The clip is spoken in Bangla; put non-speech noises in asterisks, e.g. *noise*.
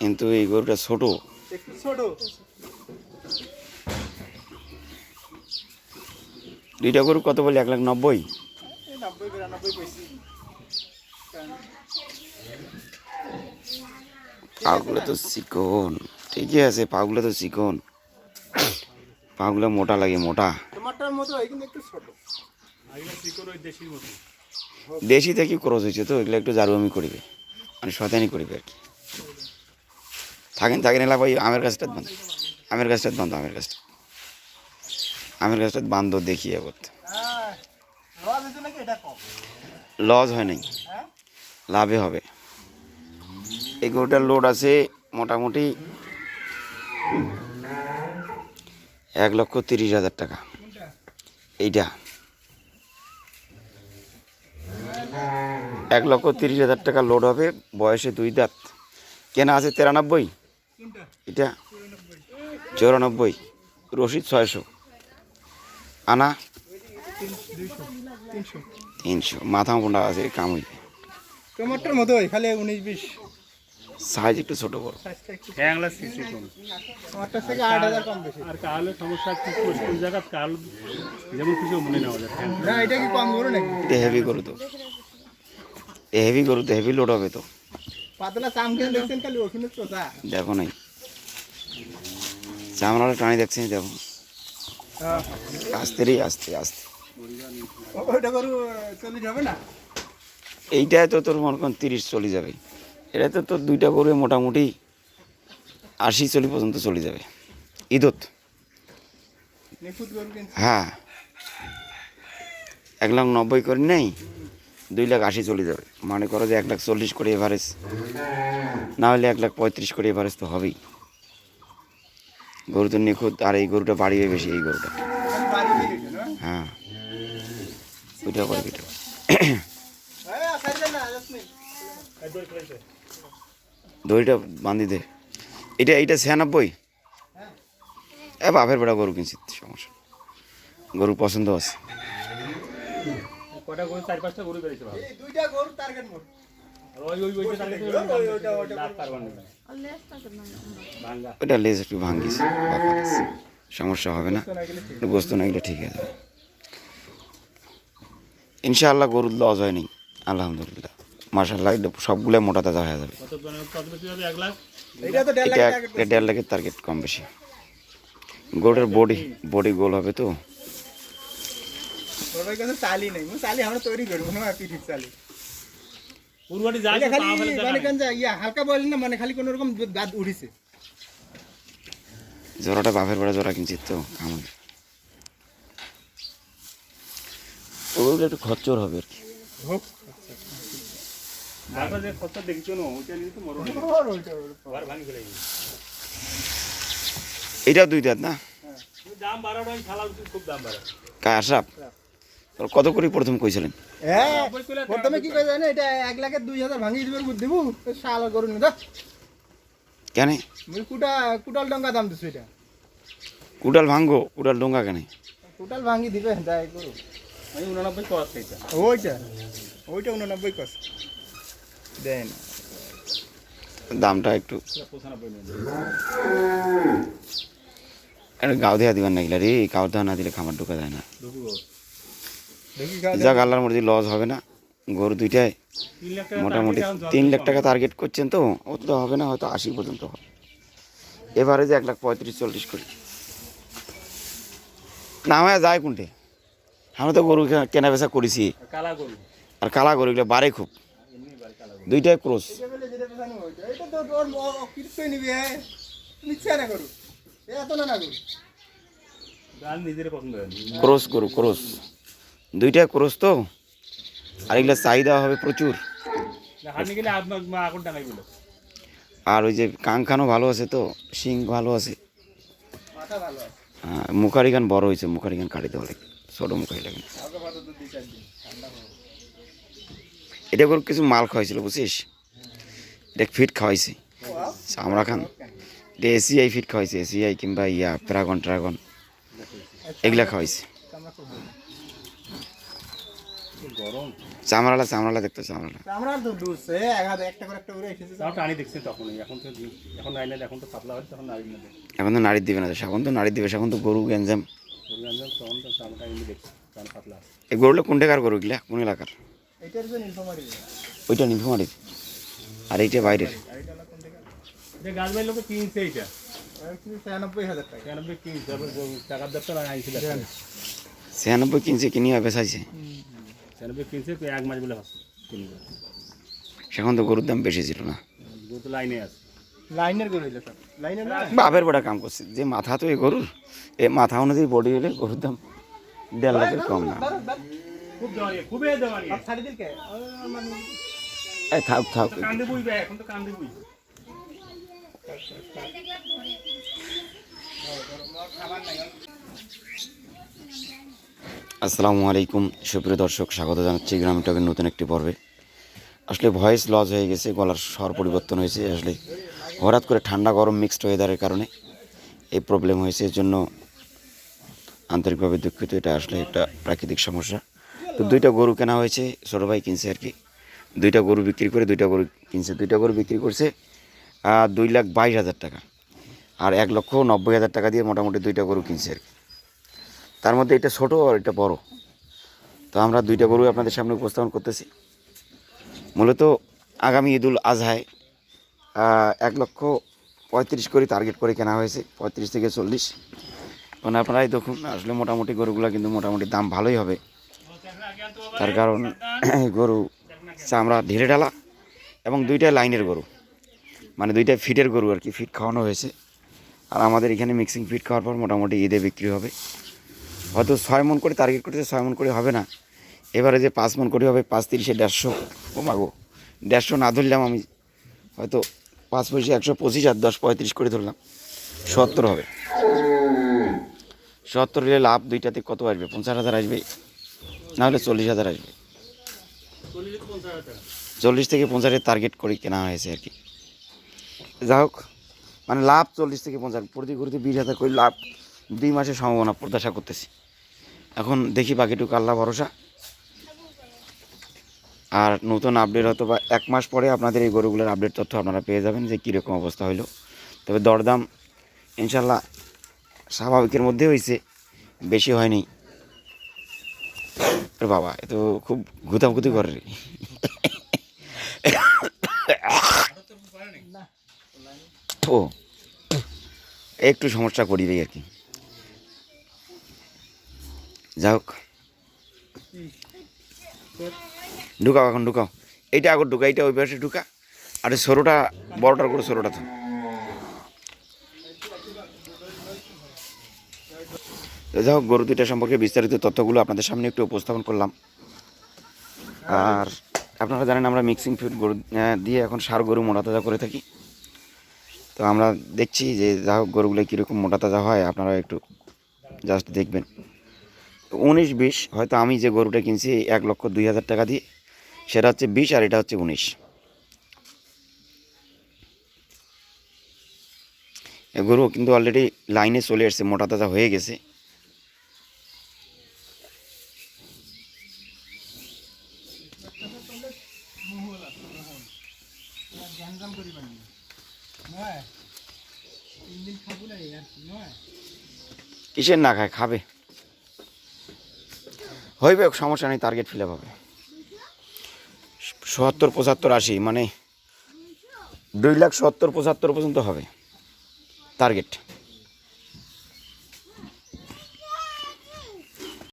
কিন্তু এই গরুটা ছোট। ছোট। দুইটা গরু কত বলে? এক লাখ নব্বই? পাগুলো তো চিকন। ঠিকই আছে পাগুলো তো চিকন। পাগুলো মোটা লাগে মোটা। টমাটার মতো হয় কিন্তু একটু ছোট। দেশি থেকে ক্রস হয়েছে তো এগুলো একটু জারুয়ামি করবে। মানে শতানি করবে আর কি। থাকেন থাকেন এলা ভাই আমের গাছটা বান্ধ। আমের গাছটা বান্ধ, আমের গাছটা। আমের গাছটা বান্ধ, দেখি এবার। লস হয় নাই? লাভে হবে। এই গরুটার লোড আছে মোটামুটি এক লক্ষ তিরিশ হাজার টাকা। এইটা। এক লক্ষ তিরিশ হাজার টাকা লোড হবে বয়সে দুই দাঁত। কেনা আছে তিরানব্বই? এটা চৌরানব্বই। রশিদ ছয়শো। আনা তিনশো। মাথা মোটা আছে কাম হইবে টমাটার মতো খালি উনিশ বিশ। সাইজ একটু ছোটো বড়। সাইজটা একটু হ্যাংলা সিসি কম টমাটার থেকে আট হাজার কম বেশি। আর কালো সমস্যা কি কোন জায়গা কাল যেমন কিছু নেওয়া যায়। না এটা কি কম গরু নাকি? এটা হেভি এ হেভি গরু তো হেভি লোড হবে তো। দেখছেন দেখো নাই। চামড়াটা টানি দেখছি দেখো। আস্তে রে আস্তে আস্তে। এইটায় তো তোর মনে করেন তিরিশ চলে যাবে। এটা তো তোর দুইটা গরু মোটামুটি আশি চল্লিশ পর্যন্ত চলে যাবে। ঈদত হ্যাঁ। এক লাখ নব্বই করে নেই? দুই লাখ আশি চলে যাবে। মনে করো যে এক লাখ চল্লিশ করে এভারেজ। না হলে এক লাখ পঁয়ত্রিশ করে এভারেজ তো হবেই। গরু তো নিখুঁত, আর এই গরুটা বাড়িবে বেশি, এই গরুটা। হ্যাঁ। ওইটা করে দড়িটা বান্ধি দে। এটা এইটা ছিয়ানব্বই? এ বাপের বেড়া গরু কিনছি, সমস্যা। গরু পছন্দ আছে। কটা গরু? চার পাঁচটা গরু বেরিয়েছে ভালো এই দুইটা গরু টার্গেট মোর আর ওই ওই টার্গেট ওই- ওইটা ওইটা লাভ না লেজ একটু আছে। সমস্যা হবে না। তো না একটু বস্তু না এগুলো ঠিক আছে ইনশাআল্লাহ গরুর লস হয়নি। আলহামদুলিল্লাহ। মার্শাল্লাহ এটা সবগুলো মোটা তাজা হয়ে যাবে। এটা দেড় লাখের টার্গেট কম বেশি। গরুটার বডি বডি গোল হবে তো? তোর ভাই কাছে চালি নাই। মই চালি আমরা তৈরি করব না পিঠি চালি। পুরবাটি যায় খালি মানে কেন যা ইয়া হালকা বল না মানে খালি কোন রকম দাঁত উঠিছে জোড়াটা বাপের বেড়া জোড়া কিনছি তো ওগুলো একটু খরচর হবে আর কি। হোক। যে খরচা দেখছ না ওইটা নিয়ে তো মরো ওর ওইটা ওর। আবার ভাঙি ফেলে এটাও দুই দাঁত না? দাম বাড়ানো খেলা খুব দাম আশরাফ তোর কত করে প্রথম কইছিলেন? হ্যাঁ প্রথমে কি এটা এক লাখের দুই হাজার ভাঙিয়ে দিবু শাল করুন না কেন? মুই কুটা কুটাল ডঙ্গা দাম দিছো এটা। কুটাল ভাঙ্গো কুটাল ডোঙ্গা কেন? কুটাল ভাঙি দিবে তাই করু। আমি উনানব্বই কস এটা ওইটা ওইটা উননব্বই কস। দেন। দামটা একটু। গাও দেওয়া দিবেন না এগুলা রে গাও দেওয়া না দিলে খামার ঢোকা যায় না। যাক আল্লাহর মর্জি লস হবে না। গরু দুইটায় মোটামুটি তিন লাখ টাকা টার্গেট করছেন তো অত হবে না হয়তো আশি পর্যন্ত হবে। এবারে যে এক লাখ পঁয়ত্রিশ চল্লিশ করি। না হয়ে যায় কোনটে? আমরা তো গরু কেনা বেচা করেছি। আর কালা গরু এগুলো বাড়ে খুব। দুইটাই ক্রোস। ক্রোস গরু ক্রোস। দুইটাই ক্রোস তো আর এগুলো চাহিদা হবে প্রচুর। আর ওই যে কাঙ্খানও ভালো আছে তো শিং ভালো আছে। হ্যাঁ, মুখারি গান বড় হয়েছে মুখারি গান কাটিতে হলে ছোটো মুখারি লাগে। এটা করে কিছু মাল খাওয়াইছিল বুঝছিস এটা ফিট খাওয়াইছে আমরা খান। এটা এসিআই ফিট খাওয়াইছে এসিআই কিংবা ইয়া প্যারাগন ট্রাগন এগুলা খাওয়াইছে। গরম। চামড়ালা চামড়ালা দেখতো চামড়ালা। আমরা তো ডুবছে এক একটা করে একটা করে এসেছে। তাও টানি দেখছি তখনই এখন তো এখন নাই না এখন তো পাতলা হচ্ছে তখন নারী না এখন তো নারীর দিবে না এখন তো নারীর দিবে এখন তো গরু গ্যাঞ্জাম। গরু তখন তো আমরা এমনি দেখছি তখন পাতলা। এই গরুগুলো কোন টাকার গরু গিলা কোন এলাকার? এটার জন্য ইনফরমারি ওইটা নীলফামারির। আর এইটা বাইরের। কিনছে এইটা। ছিয়ানব্বই টাকা। কিনছে ছিয়ানব্বই কিনিয়া বেচাইছে। কিনছে এক মাস বলে কিনবে। সেখন তো গরুর দাম বেশি ছিল না। গরু তো লাইনে আছে। লাইনের করে হইল সব লাইনের বাপের বড় কাম করছে। যে মাথা তো এই গরুর এই মাথা অনুযায়ী বডি হলে গরুর দাম দেড় লাখের কম না। খুব দেওয়ানি খুবই দেওয়ানি ছাড়ি দিল কে এই থাক থাক। কান্দে বুঝবে এখন তো আসসালামু আলাইকুম। সুপ্রিয় দর্শক, স্বাগত জানাচ্ছি গ্রামীণ টকের নতুন একটি পর্বে। আসলে ভয়েস লস হয়ে গেছে, গলার স্বর পরিবর্তন হয়েছে। আসলে হঠাৎ করে ঠান্ডা, গরম মিক্সড ওয়েদারের কারণে এই প্রবলেম হয়েছে। এর জন্য আন্তরিকভাবে দুঃখিত। এটা আসলে একটা প্রাকৃতিক সমস্যা। তো দুইটা গরু কেনা হয়েছে, ছোটো ভাই কিনছে আর কি। দুইটা গরু বিক্রি করে, দুইটা গরু কিনছে। দুইটা গরু বিক্রি করছে দুই লাখ বাইশ হাজার টাকা। আর এক লক্ষ নব্বই হাজার টাকা দিয়ে মোটামুটি দুইটা গরু কিনছে আর কি। তার মধ্যে এটা ছোট আর এটা বড়। তো আমরা দুইটা গরু আপনাদের সামনে উপস্থাপন করতেছি। মূলত আগামী ঈদুল আজহায় এক লক্ষ পঁয়ত্রিশ করে টার্গেট করে কেনা হয়েছে, পঁয়ত্রিশ থেকে চল্লিশ। মানে আপনারাই দেখুন, আসলে মোটামুটি গরুগুলো কিন্তু মোটামুটি দাম ভালোই হবে। তার কারণ *clears throat* গরু চামড়া ঢেলে ডালা এবং দুইটা লাইনের গরু। মানে দুইটা ফিটের গরু আর কি ফিট খাওয়ানো হয়েছে। আর আমাদের এখানে মিক্সিং ফিট খাওয়ার পর মোটামুটি ঈদে বিক্রি হবে। হয়তো ছয় মন করে টার্গেট করেছে, ছয় মন করে হবে না। এবারে যে পাঁচ মন করে হবে, পাঁচ তিরিশে দেড়শো। ও মাগো দেড়শো না ধরলাম আমি। হয়তো পাঁচ পয়সা একশো পঁচিশ আর দশ পঁয়ত্রিশ করে ধরলাম। সত্তর হবে। সত্তর হলে লাভ দুইটাতে কত আসবে? পঞ্চাশ হাজার আসবে, না হলে চল্লিশ হাজার আসবে। চল্লিশ থেকে পঞ্চাশের টার্গেট করে কেনা হয়েছে আর কি। যাই হোক মানে লাভ চল্লিশ থেকে পঞ্চাশ, প্রতি ঘুরতে বিশ হাজার করে লাভ দুই মাসের সম্ভাবনা প্রত্যাশা করতেছি। এখন দেখি বাকিটুকু আল্লাহ ভরসা। আর নতুন আপডেট হয়তো বা এক মাস পরে আপনাদের এই গরুগুলোর আপডেট তথ্য আপনারা পেয়ে যাবেন যে কীরকম অবস্থা হইল। তবে দরদাম ইনশাল্লাহ স্বাভাবিকের মধ্যে হয়েছে বেশি হয়নি। বাবা, এ তো খুব গুতাগুতি করে রে। ও, একটু সমস্যা করিবে আর কি। যাই হোক। ঢুকাও এখন, ঢুকাও। এইটা আগর ঢুকা, এইটা ওই পাশে ঢুকা। আর সরোটা, বড়টার করে সরোটা তো যাই হোক, গরু দুইটা সম্পর্কে বিস্তারিত তথ্যগুলো আপনাদের সামনে একটু উপস্থাপন করলাম। আর আপনারা জানেন আমরা মিক্সিং ফিড গরু দিয়ে এখন সার গরু মোটা তাজা করে থাকি। তো আমরা দেখছি যে যা হোক, গরুগুলো কীরকম মোটা তাজা হয়, আপনারা একটু জাস্ট দেখবেন। উনিশ, বিশ, হয়তো আমি যে গরুটা কিনছি, এক লক্ষ দুই হাজার টাকা দিয়ে, সেটা হচ্ছে বিশ আর এটা হচ্ছে উনিশ। গরু কিন্তু অলরেডি লাইনে চলে এসছে মোটা তাজা হয়ে গেছে। কিসের না খায়, খাবে। হইবে, সমস্যা নেই টার্গেট ফিল হবে। সত্তর, পঁচাত্তর, আশি মানে দুই লাখ সত্তর, পঁচাত্তর পর্যন্ত হবে। টার্গেট